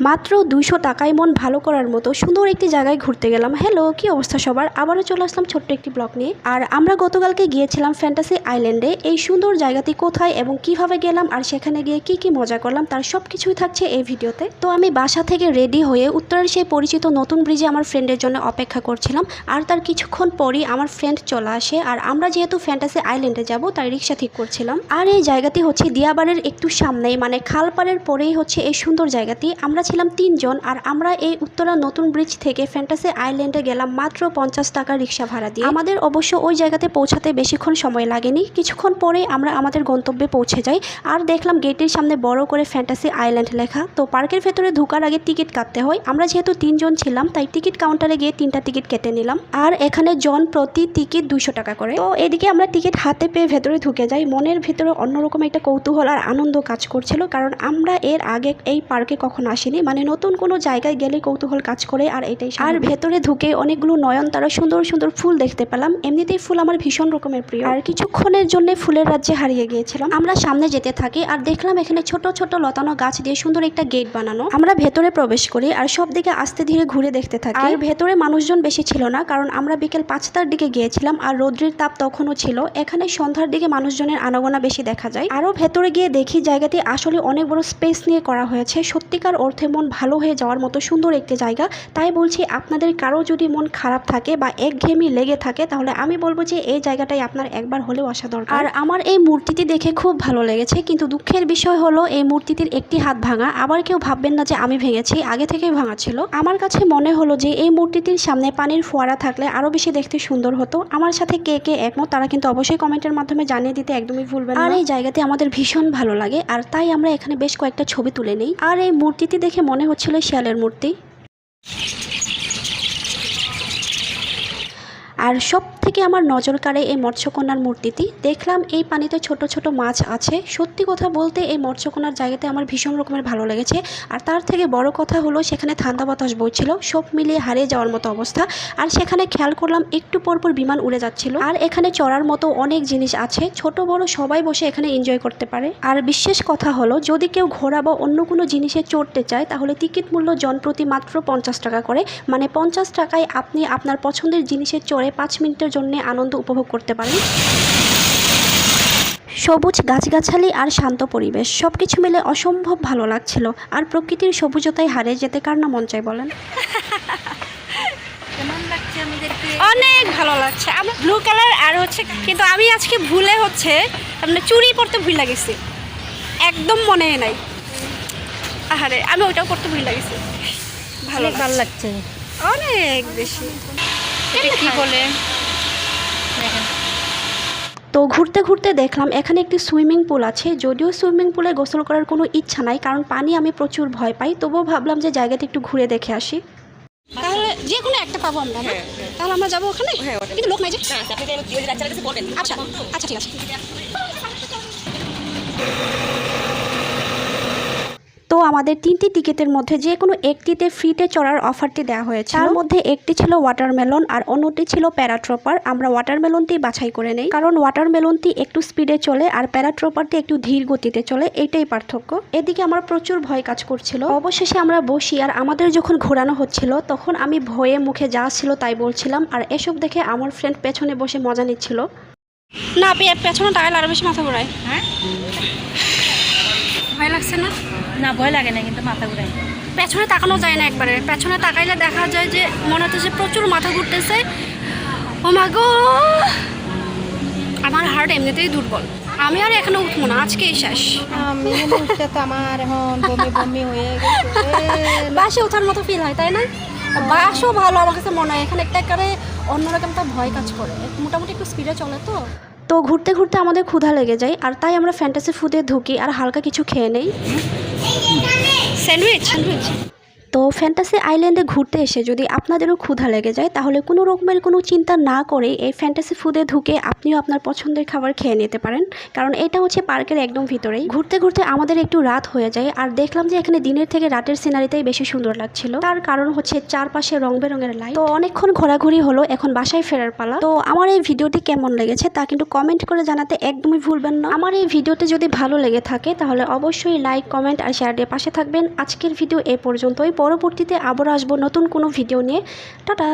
মাত্র দুইশো টাকায় মন ভালো করার মতো সুন্দর একটি জায়গায় ঘুরতে গেলাম। হ্যালো কি অবস্থা সবার? আবারও চলে আসলাম ছোট্ট একটি ব্লগ নিয়ে। আর আমরা গতকালকে গিয়েছিলাম ফ্যান্টাসি আইল্যান্ডে এই সুন্দর জায়গাটি কোথায় এবং কীভাবে গেলাম আর সেখানে গিয়ে কি কি মজা করলাম তার সব কিছুই থাকছে এই ভিডিওতে। তো আমি বাসা থেকে রেডি হয়ে উত্তরের সেই পরিচিত নতুন ব্রিজে আমার ফ্রেন্ডের জন্য অপেক্ষা করছিলাম। আর তার কিছুক্ষণ পরই আমার ফ্রেন্ড চলে আসে। আর আমরা যেহেতু ফ্যান্টাসি আইল্যান্ডে যাব, তাই রিক্সা ঠিক করছিলাম। আর এই জায়গাটি হচ্ছে দিয়াবাড়ের একটু সামনেই মানে খালপাড়ের পরেই হচ্ছে এই সুন্দর জায়গাটি। আমরা ছিলাম তিনজন আর আমরা এই উত্তরা নতুন ব্রিজ থেকে ফ্যান্টাসি আইল্যান্ডে গেলাম মাত্র পঞ্চাশ টাকা রিক্সা ভাড়া দিয়ে। আমাদের অবশ্য ওই জায়গাতে পৌঁছাতে বেশিক্ষণ সময় লাগেনি। কিছুক্ষণ পরে আমরা আমাদের গন্তব্যে পৌঁছে যাই আর দেখলাম গেটের সামনে বড় করে ফ্যান্টাসি আইল্যান্ড লেখা। তো পার্কের ভেতরে ঢোকার আগে টিকিট কাটতে হয়। আমরা যেহেতু তিনজন ছিলাম, তাই টিকিট কাউন্টারে গিয়ে তিনটা টিকিট কেটে নিলাম। আর এখানে জন প্রতি টিকিট দুশো টাকা করে। তো এদিকে আমরা টিকিট হাতে পেয়ে ভেতরে ঢুকে যাই। মনের ভেতরে অন্যরকম একটা কৌতূহল আর আনন্দ কাজ করছিল, কারণ আমরা এর আগে এই পার্কে কখনো আসিনি। মানে নতুন কোনো জায়গায় গেলে কৌতূহল কাজ করে আর এটাই আর ভেতরে ঢুকে অনেকগুলো নয়নতারা সুন্দর সুন্দর ফুল দেখতে পেলাম। এমনিতেই ফুল আমার ভীষণ রকমের প্রিয়। আর কিছুক্ষণের জন্য ফুলের রাজ্যে হারিয়ে গিয়েছিলাম। আমরা সামনে যেতে থাকি আর দেখলাম এখানে ছোট ছোট লতানো গাছ দিয়ে সুন্দর একটা গেট বানানো। আমরা ভেতরে প্রবেশ করি আর সব দিকে আস্তে ধীরে ঘুরে দেখতে থাকি। আর ভেতরে মানুষজন বেশি ছিল না কারণ আমরা বিকেল পাঁচটার দিকে গিয়েছিলাম আর রৌদ্রের তাপ তখনও ছিল। এখানে সন্ধ্যার দিকে মানুষজনের আনাগোনা বেশি দেখা যায়। আরও ভেতরে গিয়ে দেখি জায়গাটি আসলে অনেক বড় স্পেস নিয়ে করা হয়েছে। সত্যিকার অর্থে মন ভালো হয়ে যাওয়ার মতো সুন্দর একটি জায়গা। তাই বলছি আপনাদের কারও যদি মন খারাপ থাকে বা একঘেয়েমি লেগে থাকে তাহলে আমি বলব যে এই জায়গাটাই আপনার একবার হলেও আসা দরকার। আর আমার এই মূর্তিটি দেখে খুব ভালো লেগেছে কিন্তু দুঃখের বিষয় হলো এই মূর্তিটির একটি হাত ভাঙা। আবার কেউ ভাববেন না যে আমি ভেঙেছি আগে থেকেই ভাঙা ছিল। আমার কাছে মনে হলো যে এই মূর্তিটির সামনে পানির ফোয়ারা থাকলে আরও বেশি দেখতে সুন্দর হতো। আমার সাথে কে কে একমত তারা কিন্তু অবশ্যই কমেন্টের মাধ্যমে জানিয়ে দিতে একদমই ভুলবেন আর এই জায়গাতে আমাদের ভীষণ ভালো লাগে আর তাই আমরা এখানে বেশ কয়েকটা ছবি তুলে নেই। আর এই মূর্তিটি দেখে মনে হচ্ছিল শিয়ালের মূর্তি। আর সব থেকে আমার নজর কাড়ে এই মৎস্যকন্যার মূর্তিটি। দেখলাম এই পানিতে ছোট ছোট মাছ আছে। সত্যি কথা বলতে এই মৎস্যকন্যার জায়গাতে আমার ভীষণ রকমের ভালো লেগেছে। আর তার থেকে বড় কথা হলো সেখানে ঠান্ডা বাতাস বইছিল, সব মিলিয়ে হারিয়ে যাওয়ার মতো অবস্থা। আর সেখানে খেয়াল করলাম একটু পরপর বিমান উড়ে যাচ্ছিল। আর এখানে চড়ার মতো অনেক জিনিস আছে। ছোট বড় সবাই বসে এখানে এনজয় করতে পারে। আর বিশেষ কথা হলো, যদি কেউ ঘোড়া বা অন্য কোনো জিনিসে চড়তে চায়, তাহলে টিকিট মূল্য জনপ্রতি মাত্র পঞ্চাশ টাকা করে। মানে পঞ্চাশ টাকায় আপনি আপনার পছন্দের জিনিসে চড়ে পাঁচ মিনিটের জন্য আনন্দ উপভোগ করতে পারেন। সবুজ গাছগাছালি আর শান্ত পরিবেশ সব কিছু মিলে অসম্ভব ভালো লাগছিল। আর প্রকৃতির সবুজতায় হারিয়ে যেতে কার না মন চাই বলেন? কেমন অনেক ভালো লাগছে। আমার ব্লু কালার আর হচ্ছে কিন্তু আমি আজকে ভুলে হচ্ছে মানে চুড়ি পরতে ভুল লাগেছি একদম মনে নাই। আহারে আমি ওইটাও করতে ভুল লাগেছি ভালো ভালো লাগছে। অনেক বেশি। এটা কি বলে? তো ঘুরতে ঘুরতে দেখলাম এখানে একটি সুইমিং পুল আছে। যদিও সুইমিং পুলে গোসল করার কোনো ইচ্ছা নাই কারণ পানি আমি প্রচুর ভয় পাই। তবুও ভাবলাম যে জায়গাটা একটু ঘুরে দেখে আসি। তাহলে যে কোনো একটা পাবো আমরা না? তাহলে আমরা যাব ওখানে? কিন্তু লোক নাই যে আচ্ছা আচ্ছা ঠিক আছে। তো আমাদের তিনটি টিকিটের মধ্যে যে কোনো একটিতে ফ্রিতে চড়ার অফারটি দেওয়া হয়েছে তার মধ্যে একটি ছিল ওয়াটারমেলন আর অন্যটি ছিল প্যারাট্রপার আমরা ওয়াটারমেলনটি বাছাই করে নেই কারণ ওয়াটারমেলনটি একটু স্পিডে চলে আর প্যারাট্রপারটি একটু ধীর গতিতে চলে এইটাই পার্থক্য। এদিকে আমার প্রচুর ভয় কাজ করছিল। অবশেষে আমরা বসি আর আমাদের যখন ঘোরানো হচ্ছিল তখন আমি ভয়ে মুখে যা ছিল তাই বলছিলাম আর এসব দেখে আমার ফ্রেন্ড পেছনে বসে মজা নিচ্ছিল। না পে- পেছনে টাকালে আরও বেশি মাথা ঘোরায়। হ্যাঁ? ভয় লাগছে না? না ভয় লাগে না কিন্তু মাথা ঘুরায়। পেছনে তাকানো যায় না একবারে। পেছনে তাকাইলে দেখা যায় যে মনে হচ্ছে যে প্রচুর মাথা ঘুরতেছে। ও মা গো! আমার হার্ট এমনিতেই দুর্বল। আমি আর এখানে উঠবো না আজকেই শেষ। আমি তো আমার এখন বমি বমি হয়ে গেছে। বাসে ওঠার মতো ফিল হয় তাই না? বাসও ভালো আমার কাছে মনে হয়। এখানে একটা একেবারে অন্যরকম একটা ভয় কাজ করে। মোটামুটি একটু স্পিডে চলে তো। তো ঘুরতে ঘুরতে আমাদের ক্ষুধা লেগে যায় আর তাই আমরা ফ্যান্টাসি ফুডে ঢুকি আর হালকা কিছু খেয়ে নেই। স্যান্ডউইচ স্যান্ডউইচ তো ফ্যান্টাসি আইল্যান্ডে ঘুরতে এসে যদি আপনাদেরও ক্ষুধা লেগে যায়, তাহলে কোনো রকমের কোনো চিন্তা না করে এই ফ্যান্টাসি ফুডে ঢুকে আপনিও আপনার পছন্দের খাবার খেয়ে নিতে পারেন। কারণ এটা হচ্ছে পার্কের একদম ভিতরেই। ঘুরতে ঘুরতে আমাদের একটু রাত হয়ে যায়, আর দেখলাম যে এখানে দিনের থেকে রাতের সিনারিটাই বেশি সুন্দর লাগছিল। তার কারণ হচ্ছে চারপাশে রং বেরঙের লাইট তো অনেকক্ষণ ঘোরাঘুরি হলো, এখন বাসায় ফেরার পালা। তো আমার এই ভিডিওটি কেমন লেগেছে তা কিন্তু কমেন্ট করে জানাতে একদমই ভুলবেন না। আমার এই ভিডিওটি যদি ভালো লেগে থাকে, তাহলে অবশ্যই লাইক কমেন্ট আর শেয়ার দিয়ে পাশে থাকবেন। আজকের ভিডিও এ পর্যন্তই। পরবর্তীতে আবার আসব নতুন কোনো ভিডিও নিয়ে। টাটা!